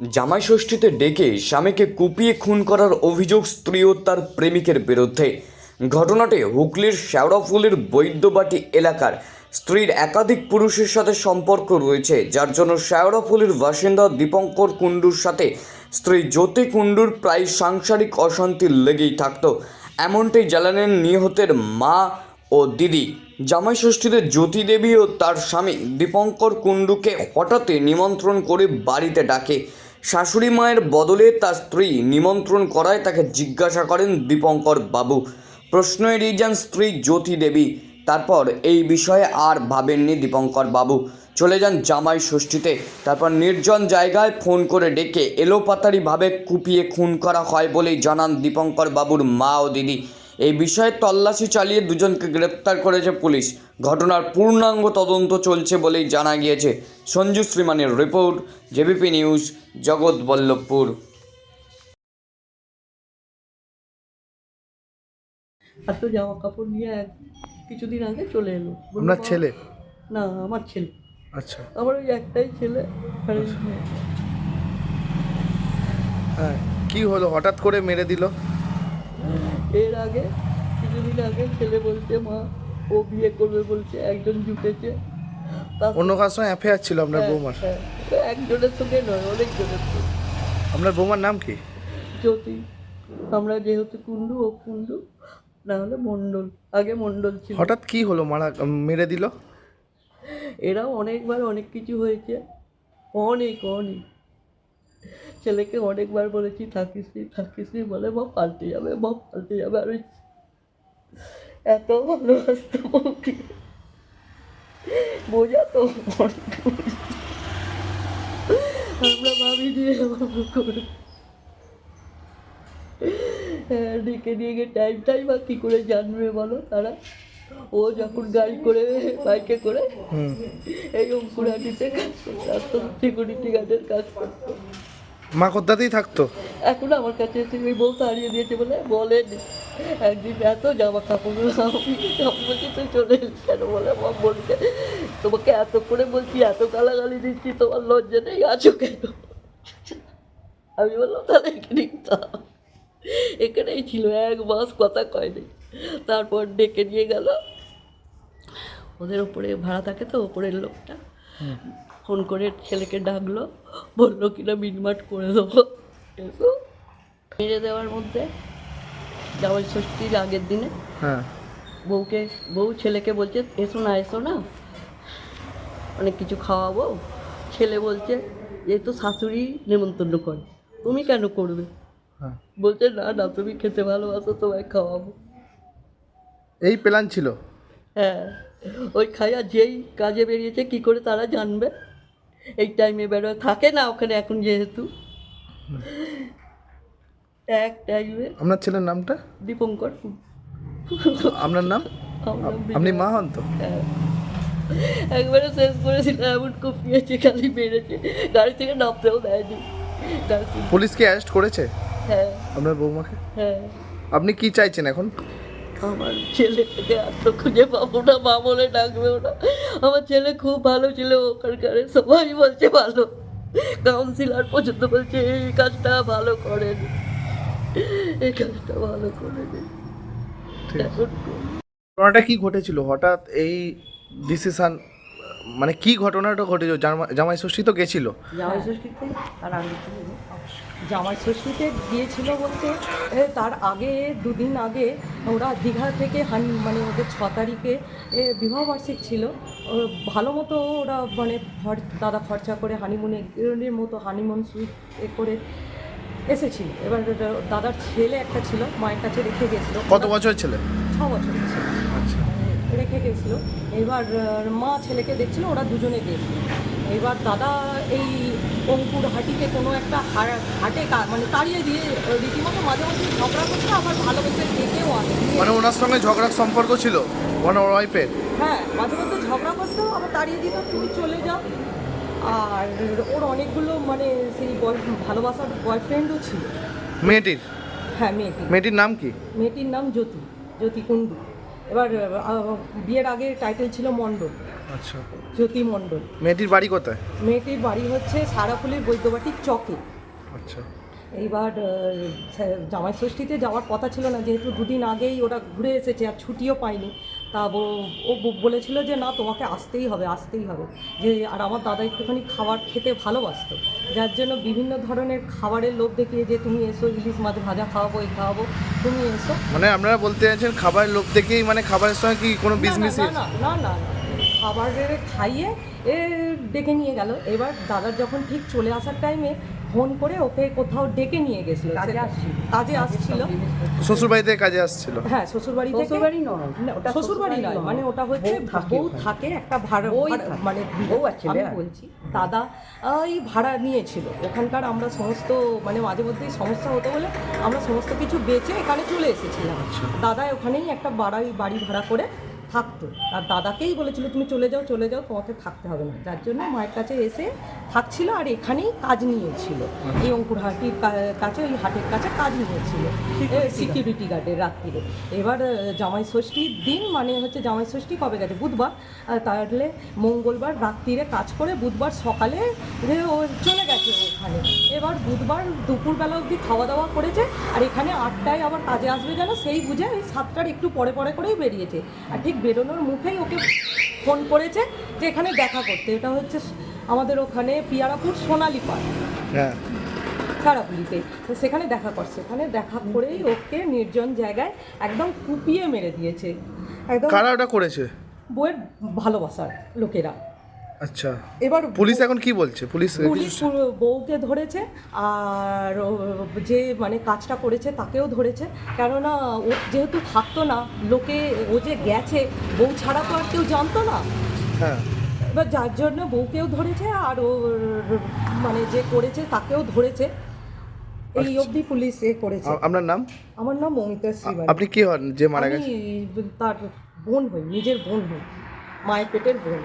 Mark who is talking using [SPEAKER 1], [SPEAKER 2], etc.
[SPEAKER 1] জামাই ষষ্ঠীতে ডেকে স্বামীকে কুপিয়ে খুন করার অভিযোগ স্ত্রী ও তার প্রেমিকের বিরুদ্ধে। ঘটনাটি হুগলির শেওড়াফুলির বৈদ্যবাটি এলাকার স্ত্রীর একাধিক পুরুষের সাথে সম্পর্ক রয়েছে, যার জন্য শেওড়াফুলির বাসিন্দা দীপঙ্কর কুণ্ডুর সাথে স্ত্রী জ্যোতি কুণ্ডুর প্রায় সাংসারিক অশান্তি লেগেই থাকত। এমনটাই জ্বালালেন নিহতের মা ও দিদি। জামাই ষষ্ঠীতে জ্যোতি দেবী ও তার স্বামী দীপঙ্কর কুণ্ডুকে হঠাৎই নিমন্ত্রণ করে বাড়িতে ডাকে। শাশুড়ি মায়ের বদলে তার স্ত্রী নিমন্ত্রণ করায় তাকে জিজ্ঞাসা করেন দীপঙ্কর বাবু। প্রশ্ন এড়িয়ে যান স্ত্রী জ্যোতি দেবী। তারপর এই বিষয়ে আর ভাবেননি দীপঙ্কর বাবু। চলে যান জামাই ষষ্ঠীতে। তারপর নির্জন জায়গায় ফোন করে ডেকে এলোপাতারিভাবে কুপিয়ে খুন করা হয় বলেই জানান দীপঙ্কর বাবুর মা ও দিদি। এই বিষয়ে তল্লাশি চালিয়ে দুজনকে গ্রেপ্তার করেছে পুলিশ। ঘটনার পূর্ণাঙ্গ তদন্ত চলছে বলেই জানা গিয়েছে। সঞ্জু শ্রীমানের রিপোর্ট জেবিপি নিউজ জগৎবল্লভপুর
[SPEAKER 2] আর তো জামা কাপড় নিয়ে এক কিছুদিন আগে চলে এলো।
[SPEAKER 3] আপনার ছেলে?
[SPEAKER 2] না আমার ছেলে।
[SPEAKER 3] আচ্ছা।
[SPEAKER 2] আমার ওই একটাই ছেলে। আর
[SPEAKER 3] হ্যাঁ কি হলো? হঠাৎ করে মেরে দিল?
[SPEAKER 2] এর আগে কিছুদিন আগে ছেলে বলছে মা ও বিয়ে করবে বলছে একজন জুটেছে।
[SPEAKER 3] অন্য কার সঙ্গে অ্যাফেয়ার ছিল আপনার
[SPEAKER 2] হ্যাঁ,
[SPEAKER 3] বৌমার?
[SPEAKER 2] হ্যাঁ, একজনের সঙ্গে নয় অনেকজনের সঙ্গে।
[SPEAKER 3] আপনার বৌমার নাম কি?
[SPEAKER 2] জ্যোতি। আমরা যেহেতু কুণ্ডু ও কুণ্ডু না হলে মণ্ডল। আগে মণ্ডল ছিল।
[SPEAKER 3] হঠাৎ কি হলো? মারা মেরে দিল?
[SPEAKER 2] এরাও অনেকবার অনেক কিছু হয়েছে। অনেক অনেক। ছেলেকে অনেকবার বলেছি থাকিস নি থাকিস নি বলে মা পাল্টে যাবে মা পাল্টে যাবে। আর ওই এত ভালোবাসত বউকে। বোঝাতো আমরা ভাবি দিয়ে হ্যাঁ, ডেকে নিয়ে গিয়ে টাইম টাইম আর কী করে জানবে বলো তারা? ও যখন গাড়ি করে বাইকে করে এই অঙ্কুরাটিতে কাজ করতো সিকিউরিটি গার্ডের কাজ করতো।
[SPEAKER 3] মা কোথাতেই থাকতো?
[SPEAKER 2] এখন আমার কাছে এসে ওই বউ তাড়িয়ে দিয়েছে বলে বলেন। একদিন এত জামা কাপড় বলছি তুই চলে এলি কেন বলে মা বলছে তোমাকে এত করে বলছি এত গালাগালি দিচ্ছি তোমার লজ্জা নেই আছো কেন? আমি বললাম তাহলে এখানেই তো এখানেই ছিল এক মাস কথা কয়নি। তারপর ডেকে নিয়ে গেল। ওদের ওপরে ভাড়া থাকে তো ওপরের লোকটা। ফোন করে ছেলেকে ডাকলো বলল কিনা মিটমাট করে দেবো। এসো। মেরে দেওয়ার মধ্যে জামাই ষষ্ঠীর আগের দিনে
[SPEAKER 3] হ্যাঁ।
[SPEAKER 2] বউকে বউ ছেলেকে বলছে এসো না এসো না। অনেক কিছু খাওয়াবো। ছেলে বলছে যে তো শাশুড়ি নেমন্তন্ন করে। তুমি কেন করবে?
[SPEAKER 3] হ্যাঁ।
[SPEAKER 2] বলছে না না তুমি খেতে ভালোবাসো তোমায় খাওয়াবো।
[SPEAKER 3] এই প্ল্যান ছিল?
[SPEAKER 2] হ্যাঁ। ওই খাইয়া যেই কাজে বেরিয়েছে কি করে তারা জানবে? এই টাইমে বেরোয় থাকে না ওখানে এখন যেহেতু। এক টাইমে
[SPEAKER 3] আপনার ছেলের নামটা?
[SPEAKER 2] দীপঙ্কর।
[SPEAKER 3] আপনার নাম? আপনি মা হন তো।
[SPEAKER 2] একবারে শেষ করেছিল এমন কপিয়েছে খালি মেরেছে। গাড়ি থেকে নামতেও দেয়নি।
[SPEAKER 3] পুলিশকে অ্যারেস্ট করেছে?
[SPEAKER 2] হ্যাঁ।
[SPEAKER 3] আপনার বৌমাকে?
[SPEAKER 2] হ্যাঁ।
[SPEAKER 3] আপনি কি চাইছেন এখন?
[SPEAKER 2] আমার ছেলেটাকে আর তো খুঁজে পাবো না মা বলে ডাকবে না। আমার ছেলে খুব ভালো ছিল ওখানকার সবাই বলছে ভালো। কাউন্সিলার পর্যন্ত বলছে এই কাজটা ভালো করেন। এই কাজটা ভালো করেন।
[SPEAKER 3] ঘটনাটা কি ঘটেছিল? হঠাৎ এই ডিসিশন মানে কি ঘটনাটা ঘটেছিল জামা- জামাই ষষ্ঠী তো গেছিল।
[SPEAKER 4] জামাই ষষ্ঠীতে তার আগে জামাই ষষ্ঠীতে গিয়েছিল বলতে তার আগে দুদিন আগে ওরা দীঘা থেকে হানি মানে ওদের ছ তারিখে বিবাহবার্ষিক ছিল। ও ভালো মতো ওরা মানে দাদা খরচা করে হানিমুনের মতো হানিমুন সুইট এ করে এসেছিল। এবার দাদার ছেলে একটা ছিল মায়ের কাছে রেখে গেছিল।
[SPEAKER 3] কত বছর ছেলে?
[SPEAKER 4] ছ বছরের ছিল।
[SPEAKER 3] আচ্ছা।
[SPEAKER 4] রেখে গেছিল এবার মা ছেলেকে দেখছিল ওরা দুজনে গেছিল এবার দাদা এই অঙ্কুর হাটিতে কোনো একটা হাটে মানে তাড়িয়ে দিয়ে রীতিমতো মাঝে মাঝে ঝগড়া করছে আবার ভালোবেসে ডেকেও আনে
[SPEAKER 3] মানে ওনার সঙ্গে ঝগড়ার সম্পর্ক ছিল? ওয়াইফের
[SPEAKER 4] হ্যাঁ মাঝে মধ্যে ঝগড়া করতো আবার তাড়িয়ে দিত তুমি চলে যাও। আর ওর অনেকগুলো মানে সেই ভালোবাসার বয়ফ্রেন্ডও ছিল।
[SPEAKER 3] মেয়েটির?
[SPEAKER 4] হ্যাঁ মেয়েটি
[SPEAKER 3] মেয়েটির নাম কি?
[SPEAKER 4] মেয়েটির নাম জ্যোতি জ্যোতি কুণ্ডু। এবার বিয়ের আগে টাইটেল ছিল মণ্ডল
[SPEAKER 3] আচ্ছা।
[SPEAKER 4] জ্যোতি মণ্ডল।
[SPEAKER 3] মেয়েটির বাড়ি কোথায়?
[SPEAKER 4] মেয়েটির বাড়ি হচ্ছে সারাফুলির বৈদ্যবাটির চকে।
[SPEAKER 3] আচ্ছা।
[SPEAKER 4] এইবার জামাই ষষ্ঠীতে যাওয়ার কথা ছিল না যেহেতু দুদিন আগেই ওরা ঘুরে এসেছে আর ছুটিও পায়নি তা ও- ও বলেছিল যে না তোমাকে আসতেই হবে আসতেই হবে। যে আর আমার দাদা একটুখানি খাবার খেতে ভালোবাসতো যার জন্য বিভিন্ন ধরনের খাবারের লোভ দেখিয়ে যে তুমি এসো ইলিশ মাছ ভাজা খাওয়াবো এই খাওয়াবো। তুমি এসো।
[SPEAKER 3] মানে আপনারা বলতে চাইছেন খাবার লোক থেকেই মানে খাবারের সঙ্গে কি কোনো বিজনেস
[SPEAKER 4] না, না না না না খাবারের খাইয়ে এ ডেকে নিয়ে গেল। এবার দাদার যখন ঠিক চলে আসার টাইমে ফোন করে ওকে কোথাও ডেকে নিয়ে গেছিল।
[SPEAKER 2] কাজে আসছিল।
[SPEAKER 4] কাজে আসছিল।
[SPEAKER 3] শ্বশুর বাড়িতে কাজে আসছিল?
[SPEAKER 4] হ্যাঁ শ্বশুর বাড়ি থেকে
[SPEAKER 2] শ্বশুরবাড়ি নয়, ওটা
[SPEAKER 4] শ্বশুর বাড়ি নয়। মানে ওটা হচ্ছে
[SPEAKER 2] বউ থাকে
[SPEAKER 4] একটা ভাড়া
[SPEAKER 2] থাকে।
[SPEAKER 4] মানে
[SPEAKER 2] বউ আর ছেলে
[SPEAKER 4] আমি বলছি দাদা এই ভাড়া নিয়েছিল। ওখানকার আমরা সমস্ত মানে মাঝে মধ্যেই সমস্যা হতো বলে আমরা সমস্ত কিছু বেচে এখানে চলে এসেছিলাম। দাদা ওখানেই একটা বাড়াই বাড়ি ভাড়া করে থাকতো। আর দাদাকেই বলেছিল তুমি চলে যাও চলে যাও তোমাকে থাকতে হবে না। যার জন্য মায়ের কাছে এসে থাকছিল আর এখানেই কাজ নিয়েছিল। এই অঙ্কুরহাটির কা- কাছে ওই হাটের কাছে কাজ নিয়েছিল। সিকিউরিটি গার্ডের রাত্রিরে। এবার জামাই ষষ্ঠীর দিন মানে হচ্ছে জামাই ষষ্ঠী কবে গেছে? বুধবার। তাহলে মঙ্গলবার রাত্রিরে কাজ করে বুধবার সকালে ও চলে গেছে ওখানে। এবার বুধবার দুপুরবেলা অবধি খাওয়া দাওয়া করেছে আর এখানে আটটায় আবার কাজে আসবে যেন সেই বুঝে ওই সাতটার একটু পরে পরে করেই বেরিয়েছে। আর ঠিক বেরোনোর মুখেই ওকে ফোন করেছে যে এখানে দেখা করতে। এটা হচ্ছে আমাদের ওখানে পিয়ারাপুর সোনালি পার্ক।
[SPEAKER 3] হ্যাঁ।
[SPEAKER 4] তো সেখানে দেখা করছে সেখানে দেখা করেই ওকে নির্জন জায়গায় একদম কুপিয়ে মেরে দিয়েছে। একদম
[SPEAKER 3] কারা ওটা করেছে?
[SPEAKER 4] বইয়ের ভালোবাসার লোকেরা।
[SPEAKER 3] আচ্ছা।
[SPEAKER 4] এবার
[SPEAKER 3] পুলিশ এখন কি বলছে? পুলিশ
[SPEAKER 4] পুলিশ বউকে ধরেছে আর যে মানে কাজটা করেছে তাকেও ধরেছে। কেননা ও যেহেতু থাকতো না লোকে ও যে গেছে বউ ছাড়া তো আর কেউ জানতো না।
[SPEAKER 3] হ্যাঁ।
[SPEAKER 4] এবার যার জন্য বউকেও ধরেছে আর ওর মানে যে করেছে তাকেও ধরেছে। এই
[SPEAKER 3] আচ্ছা।
[SPEAKER 4] অবধি পুলিশ এ করেছে।
[SPEAKER 3] আপনার নাম?
[SPEAKER 4] আমার নাম মমিতা শ্রীবাণী
[SPEAKER 3] আপনি কি হন? যে মারা গেছে?
[SPEAKER 4] তার বোন হই নিজের বোন হই মায়ের পেটের বোন।